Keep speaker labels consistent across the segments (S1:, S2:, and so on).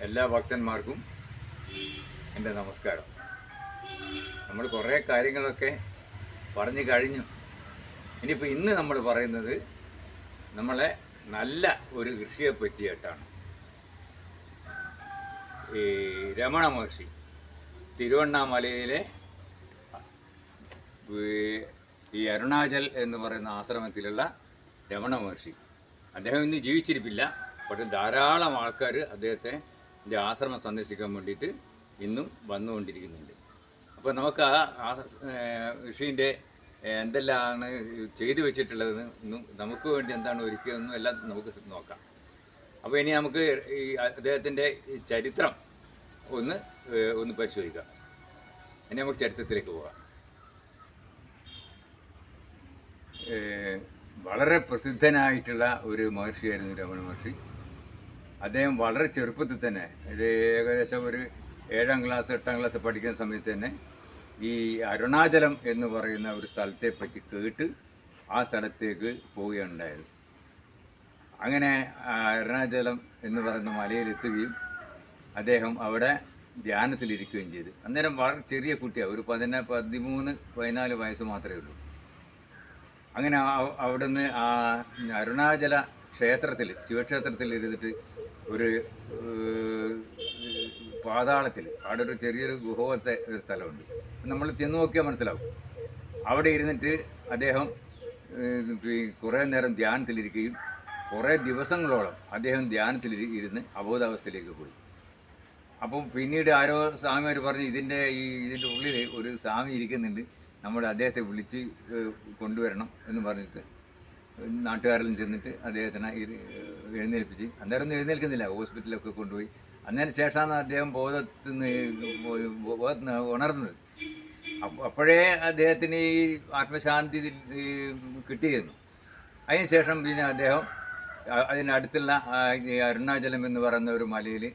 S1: എല്ലാ ഭക്തന്മാർക്കും എന്റെ നമസ്കാരം. നമ്മൾ കുറേ കാര്യങ്ങളൊക്കെ പറഞ്ഞു കഴിഞ്ഞു. ഇനിയിപ്പോൾ ഇന്ന് നമ്മൾ പറയുന്നത് നമ്മളെ നല്ല ഒരു കൃഷിയെ പറ്റിയിട്ടാണ്. ഈ രമണ മഹർഷി തിരുവണ്ണാമലയിലെ ഈ- അരുണാചൽ എന്ന് പറയുന്ന ആശ്രമത്തിലുള്ള രമണ മഹർഷി. അദ്ദേഹം ഇന്ന് ജീവിച്ചിരിപ്പില്ല പക്ഷെ ധാരാളം ആൾക്കാർ അദ്ദേഹത്തെ ഇതിന്റെ ആശ്രമം സന്ദർശിക്കാൻ വേണ്ടിയിട്ട് ഇന്നും വന്നുകൊണ്ടിരിക്കുന്നുണ്ട്. അപ്പോൾ നമുക്ക് ആ ഋഷീന്റെ എന്തെല്ലാമാണ് ചെയ്തു വെച്ചിട്ടുള്ളതെന്ന് ഇന്നും നമുക്ക് വേണ്ടി എന്താണ് ഒരുക്കിയതെന്നും എല്ലാം നമുക്ക് നോക്കാം. അപ്പോൾ ഇനി നമുക്ക് ഈ അദ്ദേഹത്തിന്റെ ചരിത്രം ഒന്ന് ഒന്ന് പരിശോധിക്കാം. ഇനി നമുക്ക് ചരിത്രത്തിലേക്ക് പോകാം. വളരെ പ്രസിദ്ധനായിട്ടുള്ള ഒരു മഹർഷിയായിരുന്നു രമണ മഹർഷി. അദ്ദേഹം വളരെ ചെറുപ്പത്തിൽ തന്നെ ഇത് ഏകദേശം ഒരു ഏഴാം ക്ലാസ് എട്ടാം ക്ലാസ് പഠിക്കുന്ന സമയത്ത് തന്നെ ഈ അരുണാചലം എന്ന് പറയുന്ന ഒരു സ്ഥലത്തെ പറ്റി കേട്ട് ആ സ്ഥലത്തേക്ക് പോവുകയുണ്ടായത്. അങ്ങനെ അരുണാചലം എന്ന് പറയുന്ന മലയിലെത്തുകയും അദ്ദേഹം അവിടെ ധ്യാനത്തിലിരിക്കുകയും ചെയ്തു. അന്നേരം വളരെ ചെറിയ കുട്ടിയാണ് ഒരു പതിന പതിമൂന്ന് പതിനാല് വയസ്സ് മാത്രമേ ഉള്ളൂ. അങ്ങനെ അവിടുന്ന് ആ അരുണാചല ക്ഷേത്രത്തിൽ ശിവക്ഷേത്രത്തിൽ ഇരുന്നിട്ട് ഒരു പാതാളത്തിൽ അവിടെ ഒരു ചെറിയൊരു ഗുഹത്തെ ഒരു സ്ഥലമുണ്ട്. നമ്മൾ ചെന്ന് നോക്കിയാൽ മനസ്സിലാവും. അവിടെ ഇരുന്നിട്ട് അദ്ദേഹം കുറേ നേരം ധ്യാനത്തിലിരിക്കുകയും കുറേ ദിവസങ്ങളോളം അദ്ദേഹം ധ്യാനത്തിൽ ഇരി- ഇരുന്ന് അബോധാവസ്ഥയിലേക്ക് പോയി. അപ്പം പിന്നീട് ആരോ സ്വാമിമാർ പറഞ്ഞ് ഇതിന്റെ ഈ ഇതിന്റെ ഉള്ളിൽ ഒരു സ്വാമി ഇരിക്കുന്നുണ്ട്. നമ്മൾ അദ്ദേഹത്തെ വിളിച്ച് കൊണ്ടുവരണം എന്ന് പറഞ്ഞിട്ട് നാട്ടുകാരിലും ചെന്നിട്ട് അദ്ദേഹത്തിനെ ഇത് എഴുന്നേൽപ്പിച്ച്. അന്നേരം ഒന്നും എഴുന്നേൽക്കുന്നില്ല. ഹോസ്പിറ്റലിലൊക്കെ കൊണ്ടുപോയി. അന്നേരം ശേഷമാണ് അദ്ദേഹം ബോധത്തിൽ നിന്ന് ഉണർന്നത്. അപ്പോഴേ അദ്ദേഹത്തിന് ഈ ആത്മശാന്തി കിട്ടിയിരുന്നു. അതിനുശേഷം പിന്നെ അദ്ദേഹം അതിനടുത്തുള്ള അരുണാചലം എന്ന് പറയുന്ന ഒരു മലയിൽ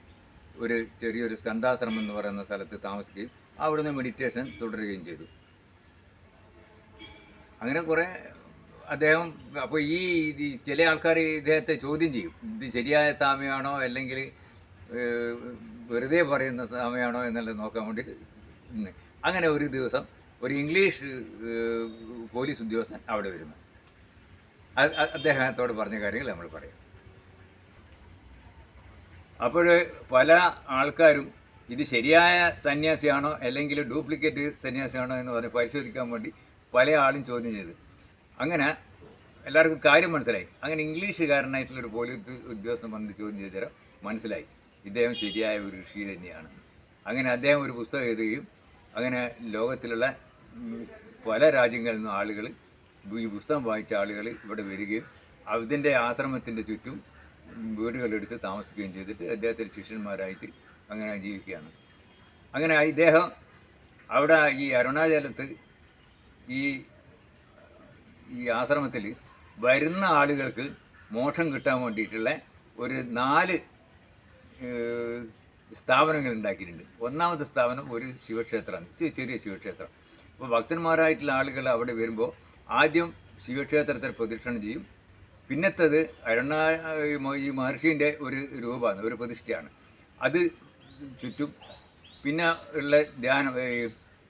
S1: ഒരു ചെറിയൊരു സ്കന്ധാശ്രമം എന്ന് പറയുന്ന സ്ഥലത്ത് താമസിക്കുകയും അവിടുന്ന് മെഡിറ്റേഷൻ തുടരുകയും ചെയ്തു. അങ്ങനെ കുറേ അദ്ദേഹം അപ്പോൾ ഈ ചില ആൾക്കാർ ഇദ്ദേഹത്തെ ചോദ്യം ചെയ്യും. ഇത് ശരിയായ സ്വാമിയാണോ അല്ലെങ്കിൽ വെറുതെ പറയുന്ന സ്വാമിയാണോ എന്നുള്ളത് നോക്കാൻ വേണ്ടിയിട്ട് അങ്ങനെ ഒരു ദിവസം ഒരു ഇംഗ്ലീഷ് പോലീസ് ഉദ്യോഗസ്ഥൻ അവിടെ വരുന്നു. അദ്ദേഹത്തോട് പറഞ്ഞ കാര്യങ്ങൾ നമ്മൾ പറയും. അപ്പോൾ പല ആൾക്കാരും ഇത് ശരിയായ സന്യാസിയാണോ അല്ലെങ്കിൽ ഡ്യൂപ്ലിക്കേറ്റ് സന്യാസിയാണോ എന്ന് പറഞ്ഞ് പരിശോധിക്കാൻ വേണ്ടി പല ആളും ചോദ്യം ചെയ്തു. അങ്ങനെ എല്ലാവർക്കും കാര്യം മനസ്സിലായി. അങ്ങനെ ഇംഗ്ലീഷുകാരനായിട്ടുള്ള ഒരു പോലീസ് ഉദ്യോഗസ്ഥൻ വന്ന് ചോദ്യം ചെയ്തേരം മനസ്സിലായി. ഇദ്ദേഹം ശരിയായ ഒരു ഋഷി തന്നെയാണ്. അങ്ങനെ അദ്ദേഹം ഒരു പുസ്തകം എഴുതുകയും അങ്ങനെ ലോകത്തിലുള്ള പല രാജ്യങ്ങളിൽ നിന്നും ആളുകൾ ഈ പുസ്തകം വായിച്ച ആളുകൾ ഇവിടെ വരികയും അതിന്റെ ആശ്രമത്തിന്റെ ചുറ്റും വീടുകളെടുത്ത് താമസിക്കുകയും ചെയ്തിട്ട് അദ്ദേഹത്തിന്റെ ശിഷ്യന്മാരായിട്ട് അങ്ങനെ ജീവിക്കുകയാണ്. അങ്ങനെ ഇദ്ദേഹം അവിടെ ഈ അരുണാചലത്ത് ഈ ഈ ആശ്രമത്തിൽ വരുന്ന ആളുകൾക്ക് മോക്ഷം കിട്ടാൻ വേണ്ടിയിട്ടുള്ള ഒരു നാല് സ്ഥാപനങ്ങൾ ഉണ്ടാക്കിയിട്ടുണ്ട്. ഒന്നാമത്തെ സ്ഥാപനം ഒരു ശിവക്ഷേത്രമാണ്. ചെറിയ ശിവക്ഷേത്രം. അപ്പോൾ ഭക്തന്മാരായിട്ടുള്ള ആളുകൾ അവിടെ വരുമ്പോൾ ആദ്യം ശിവക്ഷേത്രത്തിൽ പ്രദക്ഷിണം ചെയ്യും. പിന്നത്തത് അരുണ ഈ മഹർഷീന്റെ ഒരു രൂപമാണ് ഒരു പ്രതിഷ്ഠയാണ്. അത് ചുറ്റും പിന്നെ ഉള്ള ധ്യാനം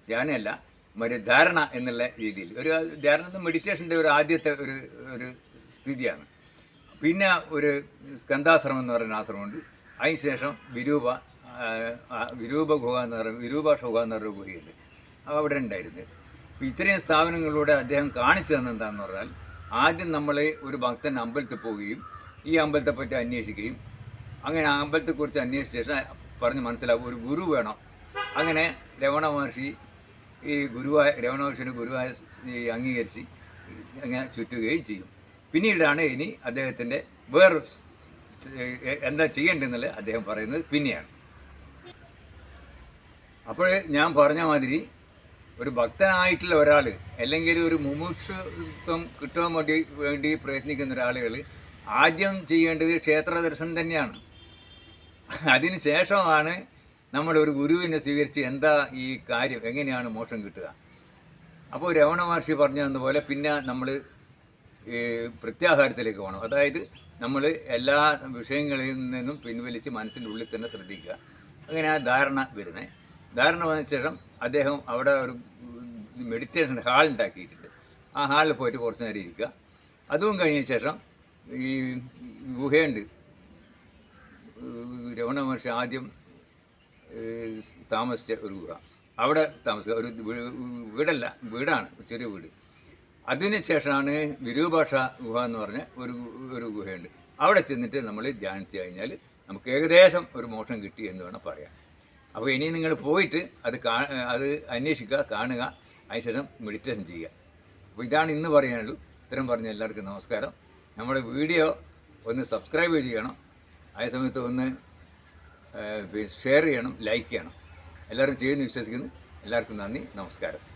S1: ധ്യാനമല്ല മറ്റേ ധാരണ എന്നുള്ള രീതിയിൽ. ഒരു ധാരണ മെഡിറ്റേഷന്റെ ഒരു ആദ്യത്തെ ഒരു ഒരു സ്ഥിതിയാണ്. പിന്നെ ഒരു സ്കന്ധാശ്രമം എന്ന് പറയുന്ന ആശ്രമമുണ്ട്. അതിനുശേഷം വിരൂപ വിരൂപ ഗുഹ എന്ന് പറയുന്ന വിരൂപ ഗുഹ എന്ന് പറയുന്ന ഗുഹയുണ്ട്. അവിടെ ഉണ്ടായിരുന്നു. അപ്പോൾ ഇത്രയും സ്ഥാപനങ്ങളിലൂടെ അദ്ദേഹം കാണിച്ചു തന്നത് എന്താണെന്ന് പറഞ്ഞാൽ ആദ്യം നമ്മൾ ഒരു ഭക്തൻ അമ്പലത്തിൽ പോവുകയും ഈ അമ്പലത്തെ പറ്റി അന്വേഷിക്കുകയും അങ്ങനെ ആ അമ്പലത്തെക്കുറിച്ച് അന്വേഷിച്ച ശേഷം പറഞ്ഞ് മനസ്സിലാവും ഒരു ഗുരു വേണം. അങ്ങനെ രമണ മഹർഷി ഈ ഗുരുവായ രമണകൃഷ്ണന് ഗുരുവായ അംഗീകരിച്ച് അങ്ങനെ ചുറ്റുകയും ചെയ്യും. പിന്നീടാണ് ഇനി അദ്ദേഹത്തിന്റെ വേറെ എന്താ ചെയ്യേണ്ടതെന്നുള്ളത് അദ്ദേഹം പറയുന്നത് പിന്നെയാണ്. അപ്പോൾ ഞാൻ പറഞ്ഞ മാതിരി ഒരു ഭക്തനായിട്ടുള്ള ഒരാൾ അല്ലെങ്കിൽ ഒരു മുമുക്ഷത്വം കിട്ടാൻ വേണ്ടി വേണ്ടി പ്രയത്നിക്കുന്ന ഒരാളുകൾ ആദ്യം ചെയ്യേണ്ടത് ക്ഷേത്ര ദർശനം തന്നെയാണ്. അതിന് ശേഷമാണ് നമ്മൾ ഒരു ഗുരുവിനെ സ്വീകരിച്ച് എന്താ ഈ കാര്യം? എങ്ങനെയാണ് മോക്ഷം കിട്ടുക? അപ്പോൾ രമണ മഹർഷി പറഞ്ഞതുപോലെ പിന്നെ നമ്മൾ പ്രത്യാഹാരത്തിലേക്ക് പോകണം. അതായത് നമ്മൾ എല്ലാ വിഷയങ്ങളിൽ നിന്നും പിൻവലിച്ച് മനസ്സിന്റെ ഉള്ളിൽ തന്നെ ശ്രദ്ധിക്കുക. അങ്ങനെ ആ ധാരണ വരുന്നത് ധാരണ വന്ന ശേഷം അദ്ദേഹം അവിടെ ഒരു മെഡിറ്റേഷൻ ഹാൾ ഉണ്ടാക്കിയിട്ടുണ്ട്. ആ ഹാളിൽ പോയിട്ട് കുറച്ച് നേരം ഇരിക്കുക. അതും കഴിഞ്ഞ ശേഷം ഈ ഗുഹയുണ്ട്. രമണ മഹർഷി ആദ്യം താമസിച്ച ഒരു ഗുഹ. അവിടെ താമസിക്കുക. ഒരു വീടല്ല വീടാണ് ചെറിയ വീട്. അതിന് ശേഷമാണ് വിരൂപാക്ഷ ഗുഹ എന്ന് പറഞ്ഞ ഒരു ഒരു ഗുഹയുണ്ട്. അവിടെ ചെന്നിട്ട് നമ്മൾ ധ്യാനിച്ച് കഴിഞ്ഞാൽ നമുക്ക് ഏകദേശം ഒരു മോക്ഷം കിട്ടി എന്ന് വേണം പറയാം അപ്പോൾ ഇനി നിങ്ങൾ പോയിട്ട് അത് കാ അത് അന്വേഷിക്കുക കാണുക. അതിനുശേഷം മെഡിറ്റേഷൻ ചെയ്യുക. അപ്പോൾ ഇതാണ് ഇന്ന് പറയാനുള്ളൂ. ഇത്തരം പറഞ്ഞ എല്ലാവർക്കും നമസ്കാരം. നമ്മുടെ വീഡിയോ ഒന്ന് സബ്സ്ക്രൈബ് ചെയ്യണം. അതേ സമയത്ത് ഒന്ന് ഷെയർ ചെയ്യണം ലൈക്ക് ചെയ്യണം. എല്ലാവരും ചെയ്യുമെന്ന് വിശ്വസിക്കുന്നു. എല്ലാവർക്കും നന്ദി. നമസ്കാരം.